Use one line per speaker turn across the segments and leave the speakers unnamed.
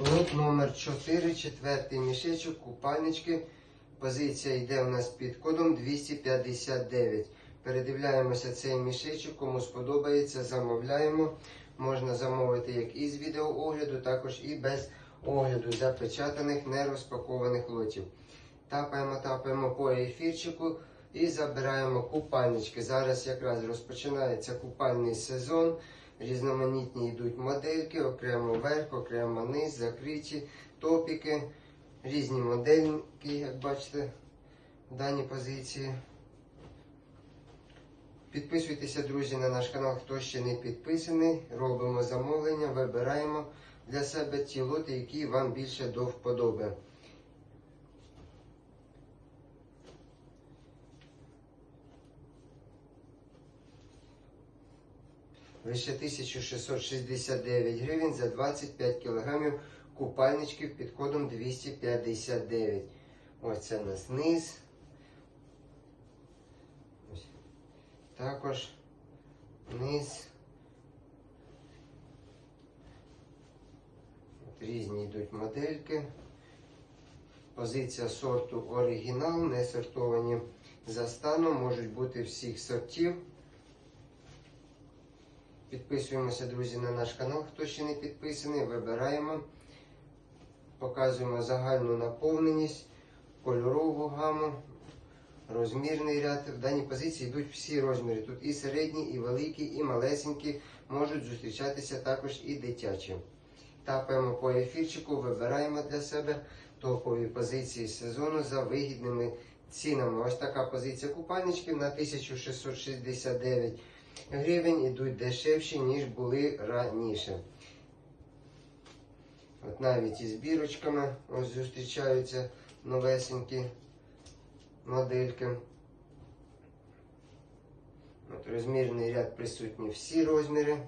Лот номер 4, четвертий мішечок, купальнички. Позиція йде у нас під кодом 259. Передивляємося цей мішечок, кому сподобається, замовляємо. Можна замовити як із відеоогляду, також і без огляду запечатаних, нерозпакованих лотів. Тапаємо, тапаємо по ефірчику і забираємо купальнички. Зараз якраз розпочинається купальний сезон. Різноманітні йдуть модельки, окремо верх, окремо низ, закриті топіки, різні модельки, як бачите, в даній позиції. Підписуйтеся, друзі, на наш канал, хто ще не підписаний. Робимо замовлення, вибираємо для себе ті лоти, які вам більше до вподоби. Лише 1669 гривень за 25 кілограмів купальничків під кодом 259. Ось це у нас низ. Ось. Також низ. От різні йдуть модельки. Позиція сорту оригінал, не сортовані за станом, можуть бути всіх сортів. Підписуємося, друзі, на наш канал, хто ще не підписаний, вибираємо, показуємо загальну наповненість, кольорову гаму, розмірний ряд. В даній позиції йдуть всі розміри. Тут і середні, і великі, і малесенькі, можуть зустрічатися також і дитячі. Тапаємо по ефірчику, вибираємо для себе топові позиції сезону за вигідними цінами. Ось така позиція купальничків на 1669 гривень ідуть дешевші, ніж були раніше. От навіть із бірочками ось зустрічаються новесенькі модельки. От розмірний ряд присутні всі розміри.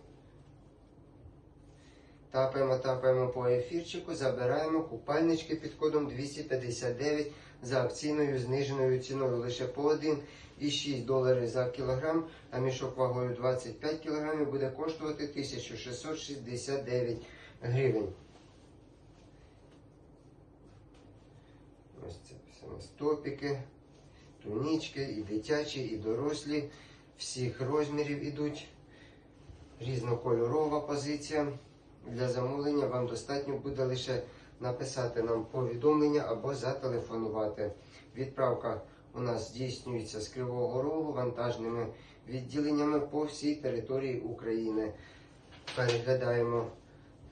Тапаємо, тапаємо по ефірчику, забираємо купальнички під кодом 259 за акційною зниженою ціною лише по 1,6 доларів за кілограм, а мішок вагою 25 кілограмів буде коштувати 1669 гривень. Ось це саме стопіки, тунічки, і дитячі, і дорослі. Всіх розмірів ідуть. Різнокольорова позиція. Для замовлення вам достатньо буде лише написати нам повідомлення або зателефонувати. Відправка у нас здійснюється з Кривого Рогу вантажними відділеннями по всій території України. Переглядаємо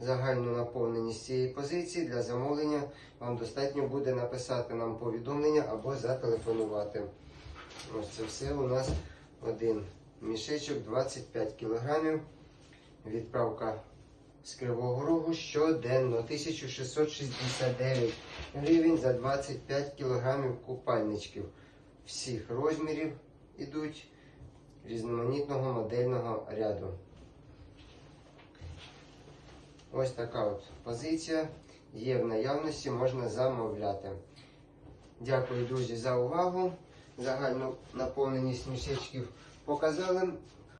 загальну наповненість цієї позиції. Для замовлення вам достатньо буде написати нам повідомлення або зателефонувати. Ось це все у нас один мішечок 25 кілограмів. Відправка з Кривого Рогу щоденно 1669 гривень за 25 кілограмів купальничків. Всіх розмірів ідуть різноманітного модельного ряду. Ось така от позиція є в наявності, можна замовляти. Дякую, друзі, за увагу. Загальну наповненість мішечків показали.